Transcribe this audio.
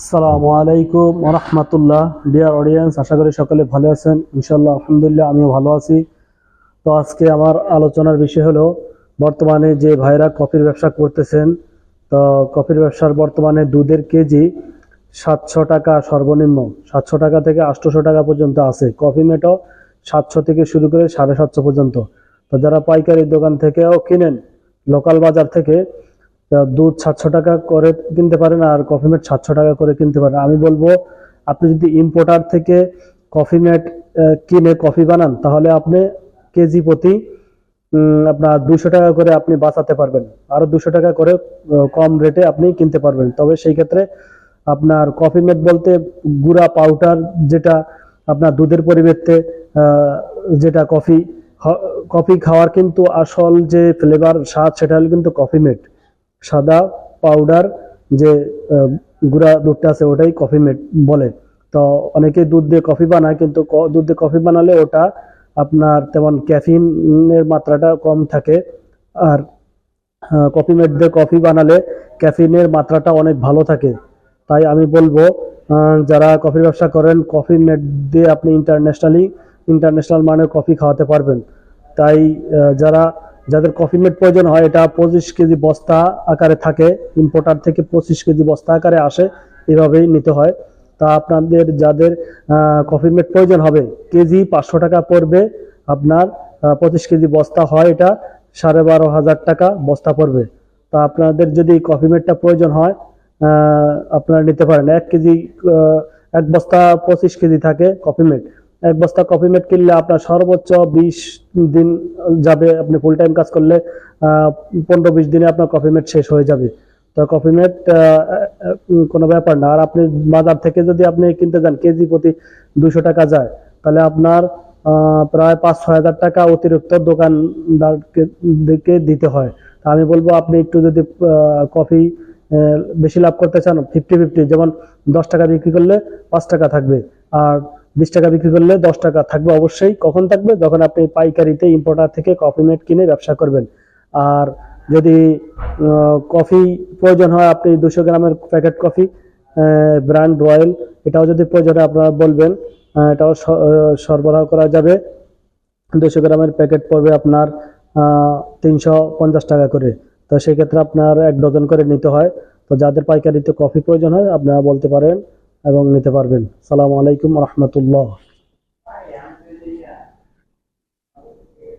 আসসালামু আলাইকুম রহমতুল্লাহ। Dear audience আশা করি সকলে ভালো আছেন। ইনশাল্লাহ আলহামদুলিল্লাহ, আমিও ভালো আছি। তো আজকে আমার আলোচনার বিষয় হলো, বর্তমানে যে ভাইরা কফির ব্যবসা করতেছেন, তো কফির ব্যবসার বর্তমানে দুধের কেজি সাতশো টাকা সর্বনিম্ন। সাতশো টাকা থেকে আটশোশো টাকা পর্যন্ত আছে। কফি মেটও সাতশো থেকে শুরু করে সাড়ে সাতশো পর্যন্ত। তো যারা পাইকারি দোকান থেকেও কিনেন, লোকাল বাজার থেকে দুধ সাতশো টাকা করে কিনতে পারেন আর কফি মেট সাতশো টাকা করে কিনতে পারেন। আমি বলব, আপনি যদি ইম্পোর্টার থেকে কফি মেট কিনে কফি বানান, তাহলে আপনি কেজি প্রতি আপনার দুশো টাকা করে আপনি বাঁচাতে পারবেন। আরও দুশো টাকা করে কম রেটে আপনি কিনতে পারবেন। তবে সেই ক্ষেত্রে আপনার কফি মেট বলতে গুঁড়া পাউডার যেটা আপনার দুধের পরিবর্তে যেটা কফি কফি খাওয়ার কিন্তু আসল যে ফ্লেভার স্বাদ, সেটা হলো কিন্তু কফি মেট সাদা পাউডার যে গুঁড়া দুধটা আছে ওটাই কফি মেট বলে। তো অনেকে দুধ দিয়ে কফি বানায়, কিন্তু দুধ দিয়ে কফি বানালে ওটা আপনার তেমন ক্যাফিনের মাত্রাটা কম থাকে। আর কফি মেট দিয়ে কফি বানালে ক্যাফিনের মাত্রাটা অনেক ভালো থাকে। তাই আমি বলব যারা কফির ব্যবসা করেন কফি মেট দিয়ে আপনি ইন্টারন্যাশনালি ইন্টারন্যাশনাল মানে কফি খাওয়াতে পারবেন। তাই যারা যাদের কফি মেট প্রয়োজন হয়, এটা পঁচিশ কেজি বস্তা আকারে থাকে ইম্পোর্টার থেকে পঁচিশ কেজি বস্তা আকারে আসে, এভাবেই নিতে হয়। তা আপনাদের যাদের কফি মেট প্রয়োজন হবে, কেজি পাঁচশো টাকা পড়বে, আপনার পঁচিশ কেজি বস্তা হয় এটা, সাড়ে বারো হাজার টাকা বস্তা পড়বে। তা আপনাদের যদি কফি মেটটা প্রয়োজন হয় আপনারা নিতে পারেন। এক কেজি এক বস্তা পঁচিশ কেজি থাকে কফি মেট এক বস্তা কফি মেট কিনলে আপনার সর্বোচ্চ বিশ দিন যাবে আপনি ফুল টাইম কাজ করলে পনেরো বিশ দিনে আপনার কফি মেট শেষ হয়ে যাবে। তো কফি মেট কোনো ব্যাপার না। আর আপনি বাজার থেকে যদি আপনি কিনতে যান, কেজি প্রতি দুশো টাকা যায়, তাহলে আপনার প্রায় পাঁচ ছয় হাজার টাকা অতিরিক্ত দোকানদারকে দিকে দিতে হয়। তা আমি বলব, আপনি একটু যদি কফি বেশি লাভ করতে চান ফিফটি ফিফটি যেমন দশ টাকা বিক্রি করলে পাঁচ টাকা থাকবে। আর বিশ টাকা বিক্রি করলে দশ টাকা থাকবে অবশ্যই। কখন থাকবে? যখন আপনি পাইকারিতে ইম্পোর্টার থেকে কফি মেট কিনে ব্যবসা করবেন। আর যদি কফি প্রয়োজন হয়, আপনি দুশো গ্রামের প্যাকেট কফি ব্র্যান্ড রয়্যাল এটাও যদি প্রয়োজন হয়, আপনারা বলবেন এটাও সরবরাহ করা যাবে। দুশো গ্রামের প্যাকেট পড়বে আপনার তিনশো পঞ্চাশ টাকা করে। তো সেক্ষেত্রে আপনার এক ডজন করে নিতে হয়। তো যাদের পাইকারিতে কফি প্রয়োজন হয়, আপনারা বলতে পারেন এবং নিতে পারবেন। সালামু আলাইকুম রহমতুল্লাহ।